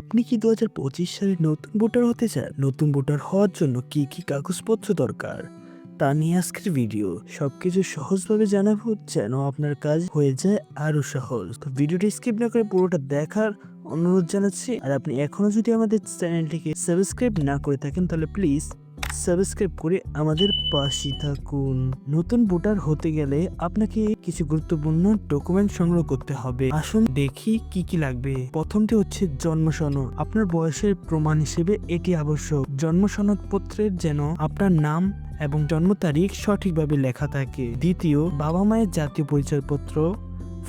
আপনি কি দু হাজার পঁচিশ সালে নতুন ভোটার হতে চান? নতুন ভোটার হওয়ার জন্য কি কি কাগজপত্র দরকার? তা নিয়ে আজকের ভিডিও। সবকিছু সহজভাবে জানাব যেন আপনার কাজ হয়ে যায় আরও সহজ। তো ভিডিওটি স্কিপ না করে পুরোটা দেখার অনুরোধ জানাচ্ছি। আর আপনি এখনও যদি আমাদের চ্যানেলটিকে সাবস্ক্রাইব না করে থাকেন, তাহলে প্লিজ সাবস্ক্রাইব করে আমাদের পাশে থাকুন। নতুন ভোটার হতে গেলে আপনাকে কিছু গুরুত্বপূর্ণ ডকুমেন্ট সংগ্রহ করতে হবে। আসুন দেখি কি কি লাগবে। প্রথমটি হচ্ছে জন্ম সনদ। আপনার বয়সের প্রমাণ হিসেবে এটি আবশ্যক। জন্ম সনদ পত্রের যেন আপনার নাম এবং জন্ম তারিখ সঠিকভাবে লেখা থাকে। দ্বিতীয় বাবা মায়ের জাতীয় পরিচয়পত্র।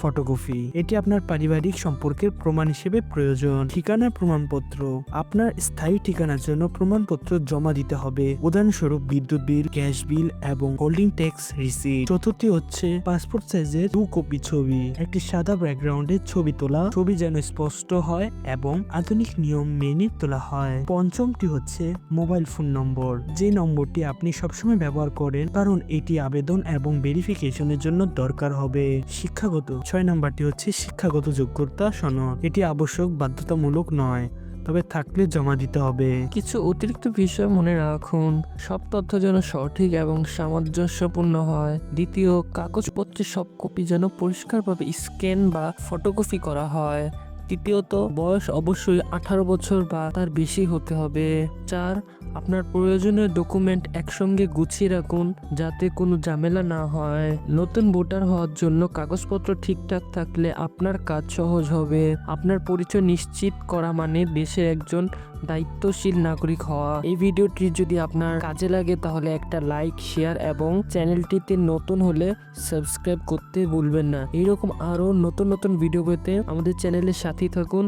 ফটোকপি এটি আপনার পারিবারিক সম্পর্কের প্রমাণ হিসেবে প্রয়োজন। ঠিকানার প্রমাণপত্র। আপনার স্থায়ী ঠিকানার জন্য প্রমাণপত্র জমা দিতে হবে। উদাহরণস্বরূপ বিদ্যুৎ বিল, গ্যাস বিল এবং হোল্ডিং ট্যাক্স রিসিট চতুর্থী হচ্ছে পাসপোর্ট সাইজের দু কপি ছবি। একটি সাদা ব্যাকগ্রাউন্ডে ছবি তোলা। ছবি যেন স্পষ্ট হয় এবং আধুনিক নিয়ম মেনে তোলা হয়। পঞ্চমটি হচ্ছে মোবাইল ফোন নম্বর। যে নম্বরটি আপনি সবসময় ব্যবহার করেন, কারণ এটি আবেদন এবং ভেরিফিকেশনের জন্য দরকার হবে। শিক্ষাগত ছয় নাম্বারটি হচ্ছে শিক্ষাগত যোগ্যতা সনদ। এটি আবশ্যক, বাধ্যতামূলক নয়, তবে থাকলে জমা দিতে হবে। কিছু অতিরিক্ত বিষয় মনে রাখুন। সব তথ্য যেন সঠিক এবং সামঞ্জস্যপূর্ণ হয়। দ্বিতীয় কাগজপত্রের সব কপি যেন পরিষ্কারভাবে স্ক্যান বা ফটোকপি করা হয়। তৃতীয়ত, বয়স অবশ্যই আঠারো বছর বা তার বেশি হতে হবে। চার, আপনার প্রয়োজনীয় ডকুমেন্ট একসঙ্গে গুছিয়ে রাখুন যাতে কোনো ঝামেলা না হয়। নতুন ভোটার হওয়ার জন্য কাগজপত্র ঠিকঠাক থাকলে আপনার কাজ সহজ হবে। আপনার পরিচয় নিশ্চিত করা মানে দেশের একজন দায়িত্বশীল নাগরিক হওয়া। এই ভিডিওটি যদি আপনার কাজে লাগে তাহলে একটা লাইক, শেয়ার এবং চ্যানেলটিতে নতুন হলে সাবস্ক্রাইব করতে ভুলবেন না। এইরকম আরও নতুন নতুন ভিডিও পেতে আমাদের চ্যানেলের সাথেই থাকুন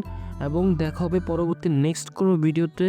এবং দেখা হবে পরবর্তী নেক্সট কোনো ভিডিওতে